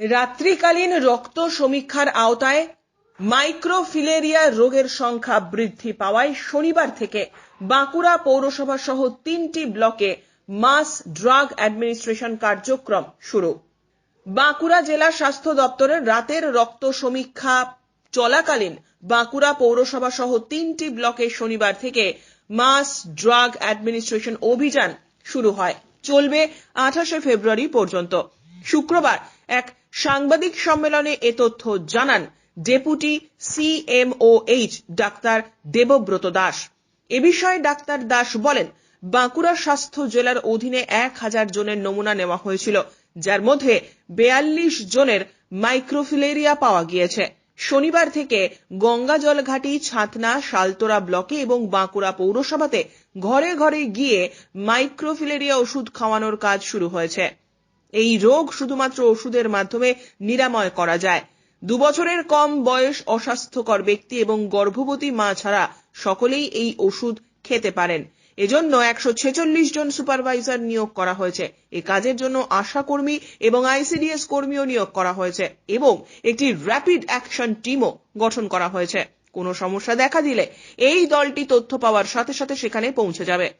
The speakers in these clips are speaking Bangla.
রাত্রিকালীন রক্ত সমীক্ষার আওতায় মাইক্রোফিলেরিয়া রোগের সংখ্যা বৃদ্ধি পাওয়ায় শনিবার থেকে বাঁকুড়া পৌরসভা সহ তিনটি ব্লকে মাস ড্রাগ অ্যাডমিনিস্ট্রেশন কার্যক্রম শুরু। বাঁকুড়া জেলা স্বাস্থ্য দপ্তরের রাতের রক্ত সমীক্ষা চলাকালীন বাঁকুড়া পৌরসভা সহ তিনটি ব্লকে শনিবার থেকে মাস ড্রাগ অ্যাডমিনিস্ট্রেশন অভিযান শুরু হয়। চলবে আঠাশে ফেব্রুয়ারি পর্যন্ত। শুক্রবার এক সাংবাদিক সম্মেলনে এ তথ্য জানান deputy CMOH doctor Debabrata Das. এ বিষয়ে ডাক্তার দাস বলেন, বাঁকুড়া স্বাস্থ্য জেলার অধীনে এক হাজার জনের নমুনা নেওয়া হয়েছিল, যার মধ্যে বেয়াল্লিশ জনের মাইক্রোফিলেরিয়া পাওয়া গিয়েছে। শনিবার থেকে গঙ্গা গঙ্গাজলঘাটি, ছাতনা, শালতোরা ব্লকে এবং বাঁকুড়া পৌরসভাতে ঘরে ঘরে গিয়ে মাইক্রোফিলেরিয়া ওষুধ খাওয়ানোর কাজ শুরু হয়েছে। এই রোগ শুধুমাত্র ওষুধের মাধ্যমে নিরাময় করা যায়। দু বছরের কম বয়স অস্বাস্থ্যকর ব্যক্তি এবং গর্ভবতী মা ছাড়া সকলেই এই ওষুধ খেতে পারেন। এজন্য একশো ছেচল্লিশ জন সুপারভাইজার নিয়োগ করা হয়েছে। এ কাজের জন্য আশা কর্মী এবং আইসিডিএস কর্মীও নিয়োগ করা হয়েছে এবং একটি র্যাপিড অ্যাকশন টিমও গঠন করা হয়েছে। কোনো সমস্যা দেখা দিলে এই দলটি তথ্য পাওয়ার সাথে সাথে সেখানে পৌঁছে যাবে।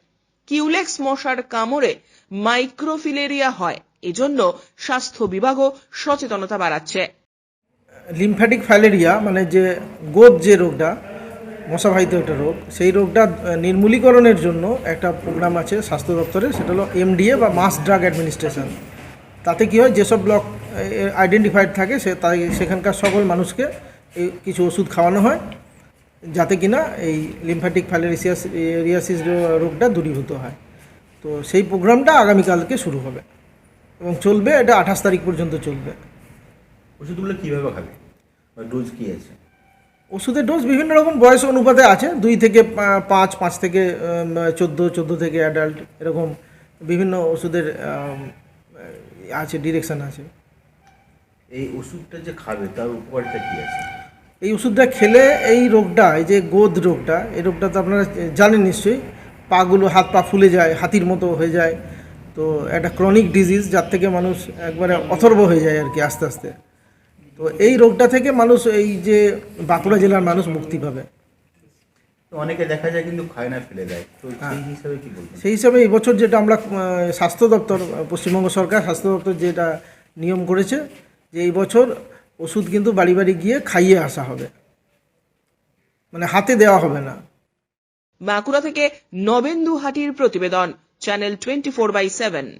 কিউলেক্স মশার কামড়ে মাইক্রোফিলেরিয়া হয়। এজন্য স্বাস্থ্য বিভাগও সচেতনতা বাড়াচ্ছে। লিমফ্যাটিক ফ্যালেরিয়া মানে যে গোদ যে রোগটা, মশাবাহিত একটা রোগ, সেই রোগটা নির্মূলীকরণের জন্য একটা প্রোগ্রাম আছে স্বাস্থ্য দপ্তরে, সেটা হলো এমডিএ বা মাস ড্রাগ অ্যাডমিনিস্ট্রেশন তাতে কী হয়, যেসব ব্লক আইডেন্টিফাইড থাকে, সে, তাই সেখানকার সকল মানুষকে এই কিছু ওষুধ খাওয়ানো হয়, যাতে কিনা এই লিমফ্যাটিক ফ্যালেরিসিয়াস রিয়াসিস রোগটা দূরীভূত হয়। তো সেই প্রোগ্রামটা আগামীকালকে শুরু হবে। এবং চলবে এটা আঠাশ তারিখ পর্যন্ত চলবে। ওষুধগুলো কীভাবে খাবে? ডোজ কী আছে? ওষুধের ডোজ বিভিন্ন রকম বয়স অনুপাতে আছে। দুই থেকে পাঁচ পাঁচ থেকে চোদ্দ চোদ্দ থেকে অ্যাডাল্ট এরকম বিভিন্ন ওষুধের আছে ডিরেকশন আছে। এই ওষুধটা যে খাবে তার উপকারিতা কী আছে? এই ওষুধটা খেলে এই রোগটা এই যে গোদ রোগটা এই রোগটা তো আপনারা জানেন নিশ্চয়ই পাগুলো হাত পা ফুলে যায় হাতির মতো হয়ে যায় তো একটা ক্রনিক ডিজিজ যার থেকে মানুষ একবারে অথর্ব হয়ে যায় আর কি আস্তে আস্তে। তো এই রোগটা থেকে মানুষ এই যে বাঁকুড়া জেলার মানুষ মুক্তি পাবে। তো অনেকে দেখা যায় কিন্তু খায় না ফেলে দেয়। তো সেই হিসাবে কি সেই হিসাবে এই বছর যেটা আমরা স্বাস্থ্য দপ্তর পশ্চিমবঙ্গ সরকার স্বাস্থ্য দপ্তর যেটা নিয়ম করেছে যে এই বছর ওষুধ কিন্তু বাড়ি বাড়ি গিয়ে খাইয়ে আসা হবে। মানে হাতে দেওয়া হবে না। বাঁকুড়া থেকে নবেন্দু হাটির প্রতিবেদন। channel 24 by 7.